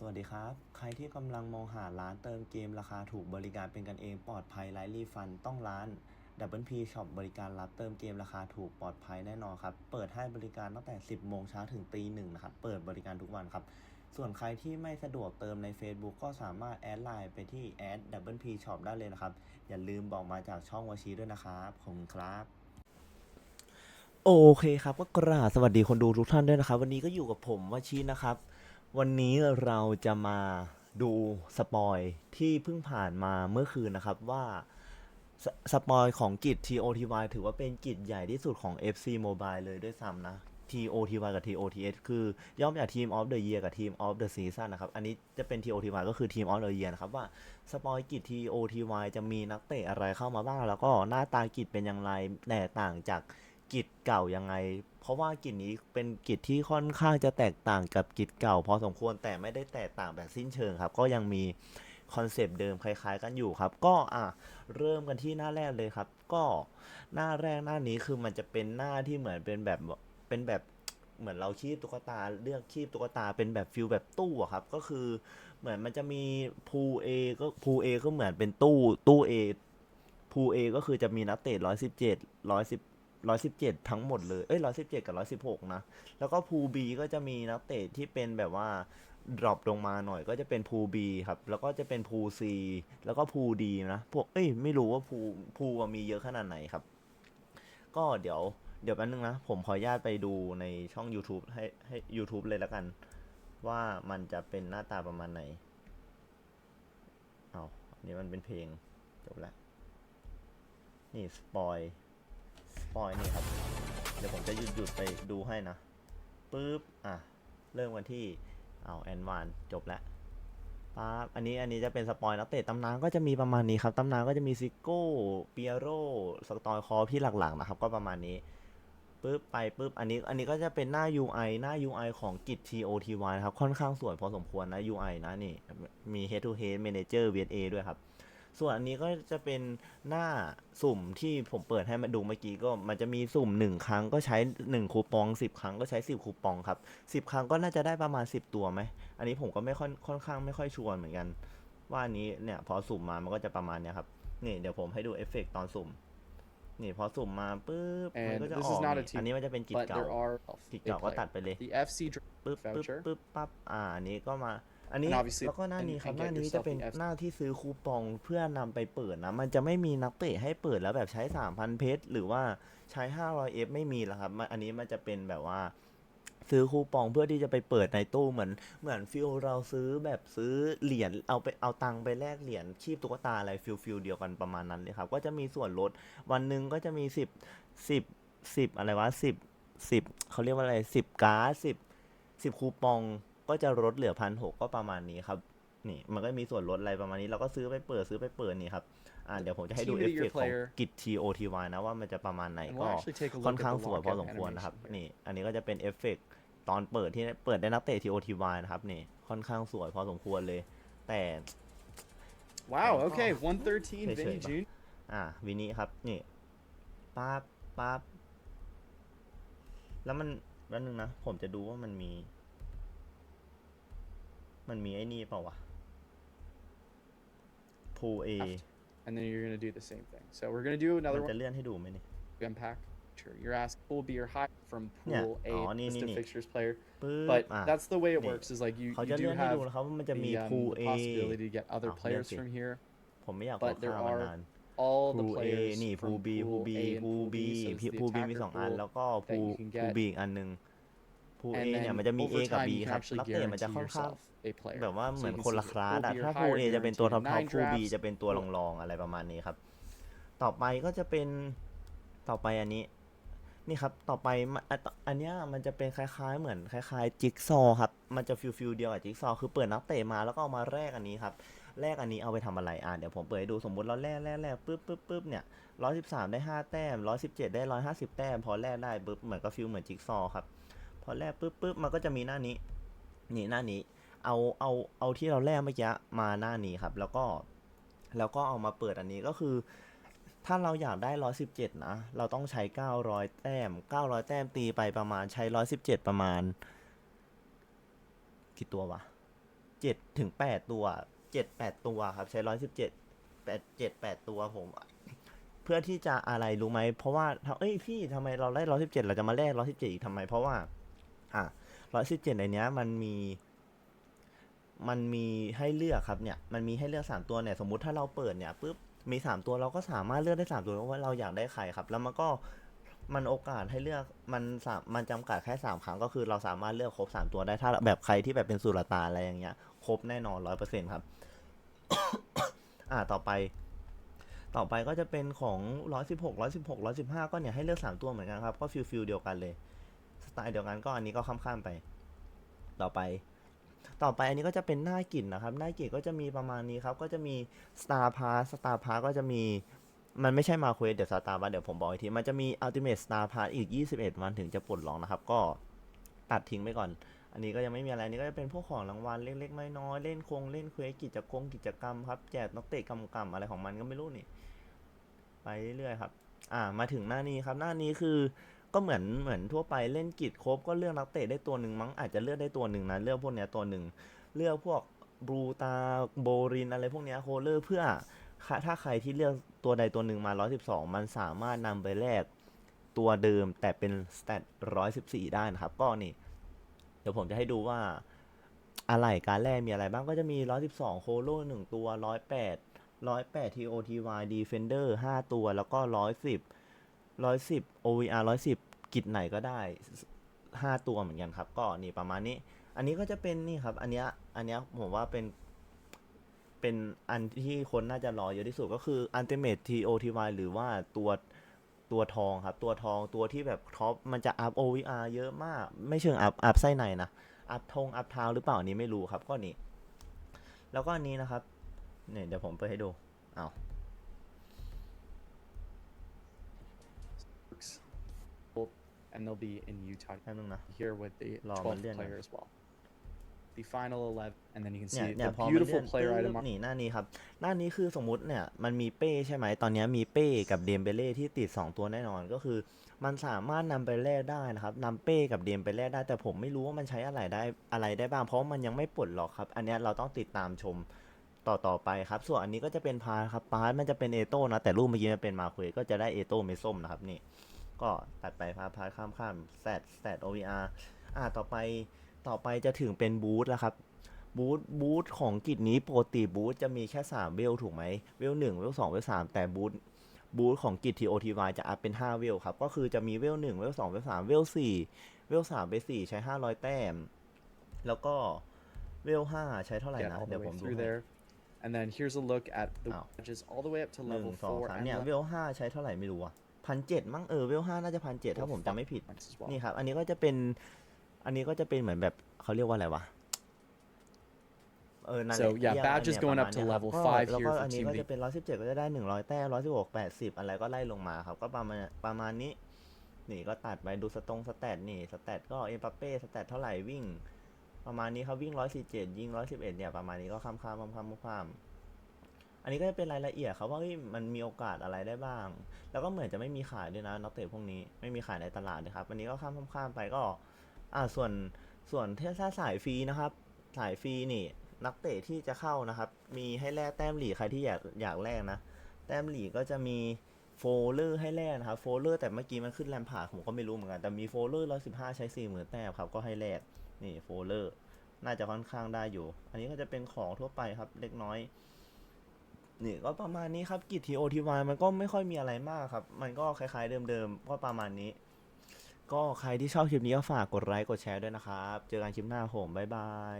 สวัสดีครับ ใครที่กำลังมองหาร้านเติมเกมราคาถูกบริการเป็นกันเองปลอดภัยไร้รีฟันต้องร้าน Double P Shop บริการรับเติมเกมราคาถูกปลอดภัยแน่นอนครับ เปิดให้บริการตั้งแต่ 10 โมงเช้าถึงตีหนึ่งนะครับ เปิดบริการทุกวันครับ ส่วนใครที่ไม่สะดวกเติมใน Facebook ก็สามารถแอดไลน์ไปที่แอด Double P Shop ได้เลยนะครับ อย่าลืมบอกมาจากช่องวชีด้วยนะครับขอบคุณครับโอเคครับก็กราบสวัสดีคนดูทุกท่านด้วยนะครับ วันนี้ก็อยู่กับผมวชินะครับ วันนี้เราจะมาดูสปอยที่เพิ่งผ่านมาเมื่อคืนนะครับว่าสสปอยของกิจ TOTY ถือว่าเป็นกิจใหญ่ที่สุดของ FC Mobile เลยด้วยซ้ำนะ TOTY กับ TOTS คือย่อมาจาก Team of the Year กับ Team of the Season นะครับ อันนี้จะเป็น TOTY ก็คือ Team of the Year นะครับ ว่าสปอยกิจ TOTY จะมีนักเตะอะไรเข้ามาบ้าง แล้วก็หน้าตากิจเป็นอย่างไรแตกต่างจาก กิจเก่ายังไง เพราะว่ากิจนี้เป็นกิจที่ค่อนข้างจะแตกต่างกับกิจเก่า พอสมควรแต่ไม่ได้แตกต่างแบบสิ้นเชิงครับ ก็ยังมีคอนเซปต์เดิมคล้าย ๆ กันอยู่ครับ ก็อะเริ่มกันที่หน้าแรกเลยครับ ก็หน้าแรกหน้านี้คือมันจะเป็นหน้าที่เหมือนเป็นแบบเป็นแบบเหมือนเราคีบตุ๊กตาเลือกคีบตุ๊กตาเป็นแบบฟิลแบบตู้อะครับ ก็คือเหมือนมันจะมีพูเอก็พูเอก็เหมือนเป็นตู้ตู้เอพูเอก็คือจะมีนักเตะร้อยสิบเจ็ดร้อยสิบ ร้อยสิบเจ็ดทั้งหมดเลย เอ้ยร้อยสิบเจ็ดกับร้อยสิบหกนะ แล้วก็พูบีก็จะมีนักเตะที่เป็นแบบว่าดรอปลงมาหน่อยก็จะเป็นพูบีครับ แล้วก็จะเป็นพูซีแล้วก็พูดีนะ พวก เอ้ย ไม่รู้ว่าพูพูมีเยอะขนาดไหนครับ ก็เดี๋ยว เดี๋ยวแป๊บนึงนะ ผมขออนุญาตไปดูในช่อง YouTube ให้ให้ YouTube เลยแล้วกัน ว่ามันจะเป็นหน้าตาประมาณไหน เอาอันนี้มันเป็นเพลง จบแล้วนี่สปอย ปอยนี่ครับ เดี๋ยวผมจะหยุดหยุดไปดูให้นะปุ๊บอะเริ่มกันที่เอาแอนวานจบแล้วปั๊บอันนี้อันนี้จะเป็นสปอยนักเตะตำนานก็จะมีประมาณนี้ครับตำนานก็จะมีซิโก้เปียโรสตอยคอพี่หลักๆนะครับก็ประมาณนี้ปุ๊บไปปุ๊บอันนี้อันนี้ก็จะเป็นหน้า UI หน้า UI ของกิจ TOTY นะครับ ค่อนข้างสวยพอสมควรนะ UI นะนี่ มี head to head manager VSA ด้วยครับ ส่วนอันนี้ก็จะเป็นหน้าสุ่มที่ผมเปิดให้มาดูเมื่อกี้ก็มันจะมีสุ่มหนึ่งครั้งก็ใช้หนึ่งคูปองสิบครั้งก็ใช้สิบคูปองครับสิบครั้งก็น่าจะได้ประมาณสิบตัวไหม อันนี้ผมก็ไม่ค่อยค่อนข้างไม่ค่อยชัวร์เหมือนกัน ว่าอันนี้เนี่ยพอสุ่มมามันก็จะประมาณเนี้ยครับนี่เดี๋ยวผมให้ดูเอฟเฟกต์ตอนสุ่มนี่พอสุ่มมาปุ๊บมัน And ก็จะ this ออก is not a นี่ team, อันนี้มันจะเป็นกิจ but เก่า there are กิจ a เก่าก็ตัด player. ไปเลย The FC ปึ๊บปึ๊บ voucher. ปึ๊บปั๊บอ่าอันนี้ก็มา อันนี้ And obviously- แล้วก็หน้า and นี้ you ครับ can หน้า get นี้ yourself จะเป็น the FC หน้าที่ซื้อคูปองเพื่อนำไปเปิดนะ มันจะไม่มีนักเตะให้เปิดแล้วแบบใช้ 3,000 เพชรหรือว่าใช้ 500 F ไม่มีแล้วครับมันอันนี้มันจะเป็นแบบว่า ซื้อคูปองเพื่อที่จะไปเปิดในตู้เหมือน เหมือนฟิลเราซื้อแบบซื้อเหรียญเอาไปเอาตังค์ไปแลกเหรียญชีพตุ๊กตาอะไรฟิลฟิลเดียวกันประมาณนั้นเลยครับ ก็จะมีส่วนลดวันหนึ่งก็จะมีสิบสิบสิบอะไรวะสิบสิบเขาเรียกว่าอะไรสิบการ์ดสิบสิบคูปอง ก็จะลดเหลือพันหกก็ประมาณนี้ครับนี่มันก็มีส่วนลดอะไรประมาณนี้เราก็ซื้อไปเปิดซื้อไปเปิดนี่ครับอ่าเดี๋ยวผมจะให้ดู Team เอ of ฟ the เฟ year กของ player กิจ TOTY นะว่ามันจะประมาณไหน And ก็ we'll actually take a ค่อน look ข้าง at the สวยพอ lockout สมควรนะครับ animation here. นี่อันนี้ก็จะเป็นเอฟเฟกต์ตอนเปิดที่เปิดได้นักเตะ TOTY นะครับนี่ค่อนข้างสวยพอสมควรเลย แต่ Wow. Oh. Okay. 113 Hey, Vinny Shane. Jr. อ่าวินี้ครับนี่ปั๊บปั๊บแล้วมันแป๊บนึงนะ ผมจะดูว่ามันมี มันมีไอ้นี่เปล่าวะพูเอ And then you're gonna do the same thing. So we're gonna do มัน another จะ one. เลื่อนให้ดูไหมนี่ Unpack. Sure. You're asked who will be your high from Yeah. pool A Oh, nee, list nee, of nee. fixtures player. ปึ๊บ But อะ that's the way it nee. works. Is like you, เขา you จะ do เลื่อนให้ have ดูนะครับว่ามันจะมี the, um, พูเอ possibility to get other Ah, players ลื่อนสิ from here. ผมไม่อยาก but ขอ there ข้ามมา are นาน All the พูเอ players นี่พู from บีพู pool บี A and พู pool บี B. So it's the พูบีมี attacker สองอัน pool. แล้วก็พู that you can พู get. บีอีกอันหนึ่ง พูเอ And เนี่ย then มันจะมี A over กับ time, B you ค can รับ actually นักเตะมันจะ guarantee ค่อนข้าง yourself a player. แบบว่าเห So มือน you can คนละ see คลาส who will อะ be your ถ้า high พูเอจะเป็นตัวท็อป guaranteed ท็อป nine พูบี drafts. จะเป็นตัวรองรองๆอะไรประมาณนี้ครับ ต่อไปก็จะเป็นต่อไปอันนี้ นี่ครับ ต่อไปมันอันอันเนี้ยมันจะเป็นคล้ายๆ เหมือนคล้ายๆจิ๊กซอว์ครับ มันจะฟิลฟิลเดียวกับจิ๊กซอว์คือเปิดนักเตะมาแล้วก็เอามาแลกอันนี้ครับ แลกอันนี้เอาไปทำอะไร อะเดี๋ยวผมเปิดให้ดูสมมติเราแลกแลกแลกปึ๊บปึ๊บปึ๊บเนี่ยร้อยสิบสามได้ห้าแต้มร้อยสิบเจ็ดได้ร้อยห้าสิบแต้ม พอแลกได้ปึ๊บเหมือนกับฟิลเหมือนจิ๊กซอว์ครับ พอแลกปึ๊บปึ๊บมันก็จะมีหน้านี้ นี่หน้านี้ เอาเอาเอาที่เราแลกเมื่อกี้มาหน้านี้ครับ แล้วก็แล้วก็เอามาเปิดอันนี้ก็คือ ถ้าเราอยากได้ร้อยสิบเจ็ดนะ เราต้องใช้เก้าร้อยแต้มเก้าร้อยแต้มตีไปประมาณใช้ร้อยสิบเจ็ดประมาณกี่ตัววะเจ็ดถึงแปดตัวเจ็ดแปดตัวครับ ใช้ร้อยสิบเจ็ดแปดเจ็ดแปดตัวผมเพื่อที่จะอะไรรู้ไหม เพราะว่า เอ้ยพี่ทำไมเราได้ร้อยสิบเจ็ดเราจะมาแลกร้อยสิบเจ็ดอีกทำไม เพราะว่า อะร้อยสิบเจ็ดในเนี้ยมันมี มันมีให้เลือกครับเนี่ย มันมีให้เลือกสามตัวเนี่ยสมมุติถ้าเราเปิดเนี่ยปุ๊บมีสามตัวเราก็สามารถเลือกได้สามตัวว่าเราอยากได้ใครครับ แล้วมันก็มันโอกาสให้เลือกมันสามมันจำกัดแค่สามครั้งก็คือเราสามารถเลือกครบสามตัวได้ถ้าแบบใครที่แบบเป็นสุลตานอะไรอย่างเงี้ยครบแน่นอนร้อยเปอร์เซ็นต์ครับ อ่าต่อไป ต่อไปก็จะเป็นของร้อยสิบหกร้อยสิบหกร้อยสิบห้าก็เนี่ยให้เลือกสามตัวเหมือนกันครับ ก็ฟิลฟิลเดียวกันเลย ไตล์เดียวกันก็อันนี้ก็ข้ามๆไป ต่อไป ต่อไปอันนี้ก็จะเป็นหน้ากิจนะครับ หน้ากิจก็จะมีประมาณนี้ครับ ก็จะมี Star Pass Star Pass ก็จะมี มันไม่ใช่มาเควสเดี๋ยว Star Pass เดี๋ยวผมบอกอีกที มันจะมี Ultimate Star Pass อีก 21 วันถึงจะปลดล็อกนะครับ ก็ตัดทิ้งไปก่อน อันนี้ก็ยังไม่มีอะไรนนี้ก็จะเป็นพวกของรางวัลเล็กๆน้อยๆเล่นคงเล่นเควสกิจกรรมกิจกรรมครับ แจกนักเตะกำกำอะไรของมันก็ไม่รู้นี่ ไปเรื่อยๆครับ อ่า มาถึงหน้านี้ครับ หน้านี้คือ ก็เหมือนเหมือนทั่วไปเล่นกิจครบก็เลือกนักเตะได้ตัวหนึ่งมั้งอาจจะเลือกได้ตัวหนึ่งนะเลือกพวกเนี้ยตัวหนึ่งเลือกพวกบูตาโบรินอะไรพวกเนี้ยโคเลอร์เพื่อถ้าใครที่เลือกตัวใดตัวหนึ่งมา 112 มันสามารถนำไปแลกตัวเดิมแต่เป็นสเตต114 ได้นะครับ ก็นี่ เดี๋ยวผมจะให้ดูว่า อะไรการแลกมีอะไรบ้างก็จะมี 112 โคโลหนึ่งตัว 108 108 TOTY Defender 5 ตัวแล้วก็ 110 110 OVR 110กิจไหนก็ได้5ตัวเหมือนกันครับ ก็นี่ประมาณนี้ อันนี้ก็จะเป็นนี่ครับ อันเนี้ยอันเนี้ยผมว่าเป็น เป็นอันที่คนน่าจะรอเยอะที่สุดก็คือ Ultimate TOTY หรือว่าตัวตัวทองครับ ตัวทองตัวที่แบบท็อปมันจะอัพ OVR เยอะมาก ไม่เชิงอัพอัพไส้ในนะอัพทงอัพเท้าหรือเปล่าอันนี้ไม่รู้ครับก็นี่แล้วก็อันนี้นะครับเนี่ยเดี๋ยวผมเปิดให้ดูเอา and they'll be in Utah แป๊บนึงนะ here with the Law 12th Mandian. player as well. The final 11, and then you can เนี่ย see เนี่ย the พอมัน beautiful เลื่อน player ปึ๊ item บ on นี่หน้านี้ครับ หน้านี้คือสมมติเนี่ยมันมีเป้ใช่ไหมตอนนี้มีเป้กับเดมเบเล่ที่ติด 2 ตัวแน่นอนก็คือ มันสามารถนำไปแลกได้นะครับนำเป้กับเดมไปแลกได้ แต่ผมไม่รู้ว่ามันใช้อะไรได้อะไรได้บ้าง เพราะมันยังไม่ปลดหรอกครับ อันเนี้ยเราต้องติดตามชมต่อต่อไปครับ ส่วนอันนี้ก็จะเป็นพาร์ทครับพาร์ทมันจะเป็นเอโต้นะแต่รูปเมื่อกี้มันเป็นมาเควก็จะได้เอโต้เมส้มนะครับนี่ ก็ตัดไปพาร์ทพาร์ทข้ามข้ามแซดแซด OVR อ่าต่อไปต่อไปจะถึงเป็นบูธแล้วครับบูธบูธของกิจนี้ปกติบูธจะมีแค่ 3 เวลถูกไหมเวล1เวล2เวล3แต่บูธบูธของกิจ TOTY จะอัพเป็น 5 เวลครับ ก็คือจะมีเวล1เวล2เวล3เวล4เวล3ไป4ใช้ 500 แต้ม แล้วก็เวล5ใช้เท่าไหร่ get นะ all เดี๋ the ยวผ way มดู through ให้ there. And then here's a look at the Ow. badges all the way up to หนึ่ง level สอง4สาม and เนี่ย level เวล5ใช้เท่าไหร่ไม่รู้อะ พันเจ็ดมั้งเออเวล5น่าจะพันเจ็ดถ้าผมจำไม่ผิด points as well. นี่ครับ อันนี้ก็จะเป็น อันนี้ก็จะเป็นเหมือนแบบเขาเรียกว่าอะไรวะเออนั่นแห So, ละ yeah, เรียก badges อันเนี้ย going ประ up มาณ to เนี้ยครับ level ก็ five แล้ว here ก็ for อันนี้ Team ก็ B. จะเป็นร้อยสิบเจ็ดก็จะได้หนึ่งร้อยแต้ร้อยสิบหกแปดสิบอะไรก็ไล่ลงมาครับ ก็ประมาณประมาณนี้ นี่ก็ตัดไปดูสตรงสแตทนี่สแตทก็เอ็มปัปเป้สแตทเท่าไหร่วิ่ง ประมาณนี้ครับวิ่งร้อยสี่เจ็ดยิงร้อยสิบเอ็ดเนี่ยประมาณนี้ก็ข้ามข้ามข้ามข้ามข้าม อันนี้ก็จะเป็นรายละเอียดครับว่ามันมีโอกาสอะไรได้บ้าง แล้วก็เหมือนจะไม่มีขายด้วยนะนักเตะพวกนี้ไม่มีขายในตลาดนะครับ อันนี้ก็ข้ามข้ามไปก็อ่าส่วนส่วนถ้าสายฟรีนะครับ สายฟรีนี่นักเตะที่จะเข้านะครับ มีให้แลกแต้มหลีใครที่อยากอยากแลกนะ แต้มหลีกก็จะมีโฟลเลอร์ให้แลกนะครับโฟลเลอร์แต่เมื่อกี้มันขึ้นแรมผ่าผมก็ไม่รู้เหมือนกัน แต่มีโฟลเลอร์ร้อยสิบห้าใช้สี่หมื่นแต้มครับก็ให้แลกนี่โฟลเลอร์น่าจะค่อนข้างได้อยู่ อันนี้ก็จะเป็นของทั่วไปครับเล็กน้อย นี่ก็ประมาณนี้ครับกิจทีโอทีวมันก็ไม่ค่อยมีอะไรมากครับ มันก็คล้ายๆเดิมๆ ก็ประมาณนี้ ก็ใครที่ชอบคลิปนี้ก็ฝากกดไลค์กดแชร์ด้วยนะครับ เจอกันคลิปหน้าผม บ๊ายบาย